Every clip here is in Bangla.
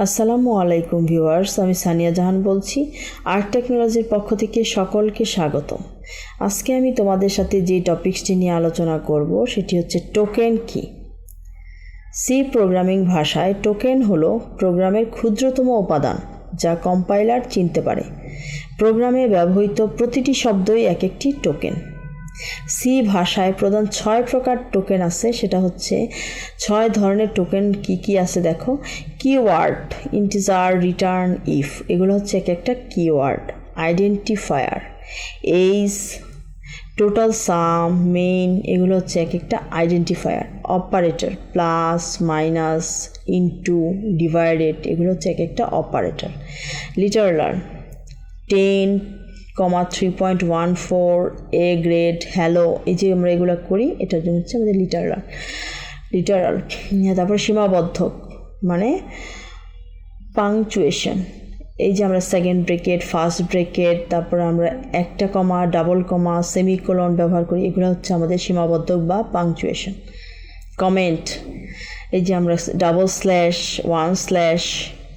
আসসালামু আলাইকুম ভিউয়ার্স, আমি সানিয়া জাহান বলছি। আর্ট টেকনোলজির পক্ষ থেকে সকলকে স্বাগত আজকে আমি তোমাদের সাথে যে টপিকসটি নিয়ে আলোচনা করব, সেটি হচ্ছে টোকেন কি? সি প্রোগ্রামিং ভাষায় টোকেন হলো প্রোগ্রামের ক্ষুদ্রতম উপাদান, যা কম্পাইলার চিনতে পারে। প্রোগ্রামে ব্যবহৃত প্রতিটি শব্দই এক একটি টোকেন। সি ভাষায় প্রধান ছয় প্রকার টোকেন আছে, সেটা হচ্ছে ছয় ধরনের টোকেন কি কি আছে দেখো। কিওয়ার্ড ইন্টিজার রিটার্ন ইফ এগুলো হচ্ছে এক একটা keyword identifier age total sum main এগুলো হচ্ছে এক একটা identifier operator plus minus into divided এগুলো হচ্ছে এক একটা operator literal ten comma three point one four A grade hello এই যে আমরা এগুলো করি এটার জন্য হচ্ছে আমাদের লিটারাল লিটারাল তারপর সীমাবদ্ধক মানে পাংচুয়েশন এই যে আমরা সেকেন্ড ব্রেকেট ফার্স্ট ব্রেকেট তারপর আমরা একটা কমা ডাবল কমা সেমিকোলন ব্যবহার করি, এগুলো হচ্ছে আমাদের সীমাবদ্ধক বা পাংচুয়েশন কমেন্ট এই যে আমরা ডাবল স্ল্যাশ ওয়ান স্ল্যাশ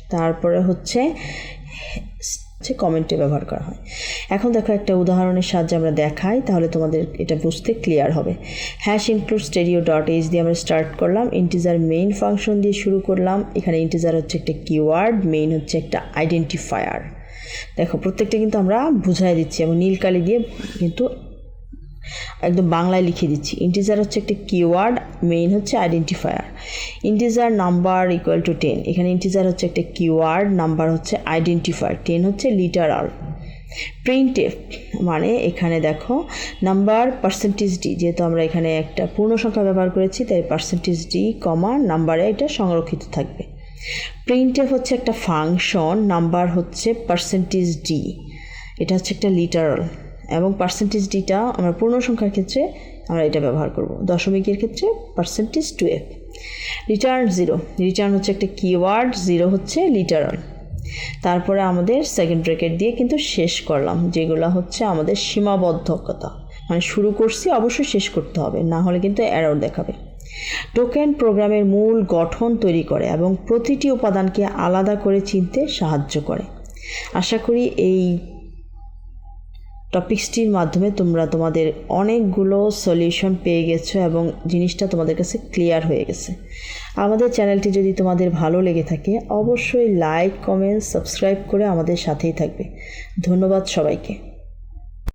তারপরে হচ্ছে হচ্ছে কমেন্টে ব্যবহার করা হয়। এখন দেখো একটা উদাহরণের সাহায্যে আমরা দেখাই, তাহলে তোমাদের এটা বুঝতে ক্লিয়ার হবে। Hash include stdio dot h দিয়ে আমরা স্টার্ট করলাম ইন্টিজার মেইন ফাংশন দিয়ে শুরু করলাম, এখানে ইন্টিজার হচ্ছে একটা কিওয়ার্ড মেইন হচ্ছে একটা আইডেন্টিফায়ার দেখো, প্রত্যেকটা কিন্তু আমরা বুঝাই দিচ্ছি এবং নীলকালি দিয়ে কিন্তু একদম বাংলায় লিখে দিচ্ছি। ইন্টিজার হচ্ছে একটা কিওয়ার্ড মেইন হচ্ছে identifier integer number equal to ten এখানে ইন্টিজার হচ্ছে একটা কিওয়ার্ড নাম্বার হচ্ছে আইডেন্টিফায়ার টেন হচ্ছে লিটারাল প্রিন্টেফ মানে এখানে দেখো নাম্বার পার্সেন্টেজ ডি যেহেতু আমরা এখানে একটা পূর্ণ সংখ্যা ব্যবহার করেছি, তাই পার্সেন্টেজ ডি কমা নাম্বারে এটা সংরক্ষিত থাকবে। প্রিন্টেফ হচ্ছে একটা ফাংশন নাম্বার হচ্ছে পার্সেন্টেজ ডি এটা হচ্ছে একটা লিটারাল এবং পার্সেন্টেজ ডিটা আমরা পূর্ণ সংখ্যার ক্ষেত্রে আমরা এটা ব্যবহার করব। দশমিকের ক্ষেত্রে percentage two f return zero return হচ্ছে একটা কিওয়ার্ড জিরো হচ্ছে লিটারাল তারপরে আমাদের সেকেন্ড ব্রেকেট দিয়ে কিন্তু শেষ করলাম, যেগুলো হচ্ছে আমাদের সীমাবদ্ধকতা। মানে শুরু করছি, অবশ্যই শেষ করতে হবে, না হলে কিন্তু অ্যারর দেখাবে। টোকেন প্রোগ্রামের মূল গঠন তৈরি করে এবং প্রতিটি উপাদানকে আলাদা করে চিনতে সাহায্য করে। আশা করি এই টপিক্সটির মাধ্যমে তোমরা তোমাদের অনেকগুলো সলিউশন পেয়ে গেছো এবং জিনিসটা তোমাদের কাছে ক্লিয়ার হয়ে গেছে। আমাদের চ্যানেলটি যদি তোমাদের ভালো লেগে থাকে, অবশ্যই লাইক কমেন্ট সাবস্ক্রাইব করে আমাদের সাথেই থাকবে। ধন্যবাদ সবাইকে।